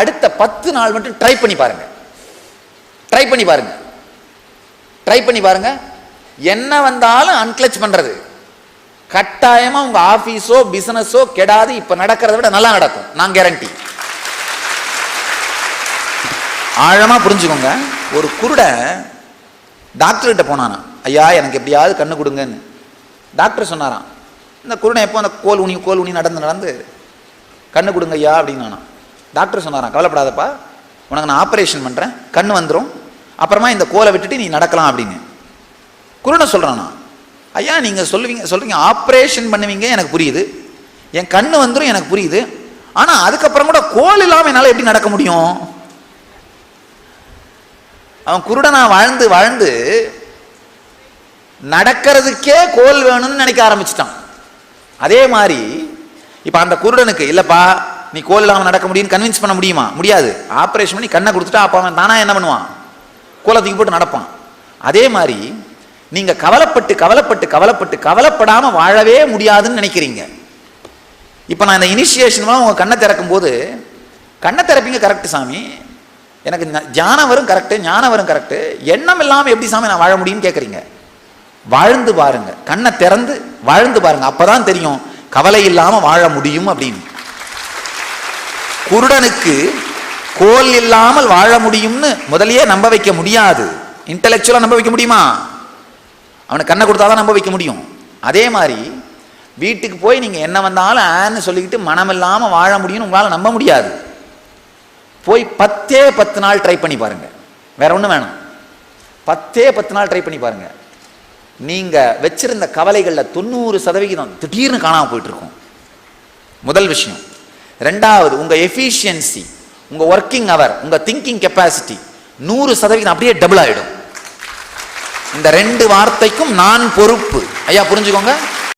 அடுத்த பத்து நாள் மட்டும் ட்ரை பண்ணி பாருங்க. ட்ரை பண்ணி பாருங்க. ட்ரை பண்ணி பாருங்க. என்ன வந்தாலும் அன்கிளச் பண்றது. கட்டாயமா உங்க ஆபீஸோ பிசினஸோ கெடாது. இப்ப நடக்கிறத விட நல்லா நடக்கும். நான் கேரண்டி ஆழமா புரிஞ்சுக்கோங்க. ஒரு குருட டாக்டர்கிட்ட போனானா ஐயா எனக்கு எப்படியாவது கண்ணு கொடுங்கன்னு. டாக்டர் சொன்னாராம் இந்த குருடன் எப்போ அந்த கோல் உனி கோல் உனி நடந்து நடந்து கண்ணு கொடுங்க ஐயா அப்படின்னானா டாக்டர் சொன்னாராம் கவலைப்படாதப்பா. உனக்கு நான் ஆப்ரேஷன் பண்ணுறேன் கண் வந்துடும் அப்புறமா இந்த கோலை விட்டுட்டு நீ நடக்கலாம் அப்படின்னு. குருடன் சொல்கிறானா ஐயா நீங்கள் சொல்லுவீங்க சொல்கிறீங்க ஆப்ரேஷன் பண்ணுவீங்க எனக்கு புரியுது. என் கண் வந்துடும் எனக்கு புரியுது. ஆனால் அதுக்கப்புறம் கூட கோல் இல்லாமல் என்னால் எப்படி நடக்க முடியும்? அவன் குருடனா வாழ்ந்து வாழ்ந்து நடக்கிறதுக்கே கோல் வேணும்னு நினைக்க ஆரம்பிச்சிட்டான். அதே மாதிரி இப்போ அந்த குருடனுக்கு இல்லைப்பா நீ கோல் இல்லாமல் நடக்க முடியும்னு கன்வின்ஸ் பண்ண முடியுமா? முடியாது. ஆப்ரேஷன் பண்ணி கண்ணை கொடுத்துட்டா அப்போ அவன் தானா என்ன பண்ணுவான்? கோலத்துக்கு போட்டு நடப்பான். அதே மாதிரி நீங்கள் கவலைப்பட்டு கவலைப்பட்டு கவலைப்பட்டு கவலைப்படாமல் வாழவே முடியாதுன்னு நினைக்கிறீங்க. இப்போ நான் இந்த இனிஷியேஷன் உங்கள் கண்ணை திறக்கும் போது கண்ணை திறப்பீங்க கரெக்ட் சாமி. எனக்கு ஞ- ஞானம் வரும் கரெக்டு ஞானம் வரும் கரெக்டு எண்ணம் இல்லாமல் எப்படி சாமி நான் வாழ முடியும்னு கேட்குறீங்க வாழ்ந்து பாருங்க. கண்ணை திறந்து வாழ்ந்து பாருங்க. அப்பதான் தெரியும் கவலை இல்லாமல் வாழ முடியும் அப்படின்னு. குருடனுக்கு கோல் இல்லாமல் வாழ முடியும்னு முதலையே நம்ப வைக்க முடியாது. இன்டலெக்சுவலாக நம்ப வைக்க முடியுமா? அவனை கண்ணை கொடுத்தாதான் நம்ப வைக்க முடியும். அதே மாதிரி வீட்டுக்கு போய் நீங்கள் என்ன வந்தாலும் ஆன்னு சொல்லிக்கிட்டு மனம் இல்லாமல் வாழ முடியும்னு உங்களால் நம்ப முடியாது. போய் பத்தே பத்து நாள் ட்ரை பண்ணி பாருங்க. வேற ஒன்றும் வேணும். பத்தே பத்து நாள் ட்ரை பண்ணி பாருங்க. நீங்க வச்சிருந்த கவலைகளில் தொண்ணூறு சதவிகிதம் திடீர்னு காணாம போயிட்டு இருக்கும். முதல் விஷயம். ரெண்டாவது உங்க எஃபிஷியன்சி உங்க ஒர்க்கிங் அவர் உங்க திங்கிங் கெப்பாசிட்டி நூறு சதவீதம் அப்படியே டபுள் ஆயிடும். இந்த ரெண்டு வார்த்தைக்கும் நான் பொறுப்பு. ஐயா புரிஞ்சுக்கோங்க.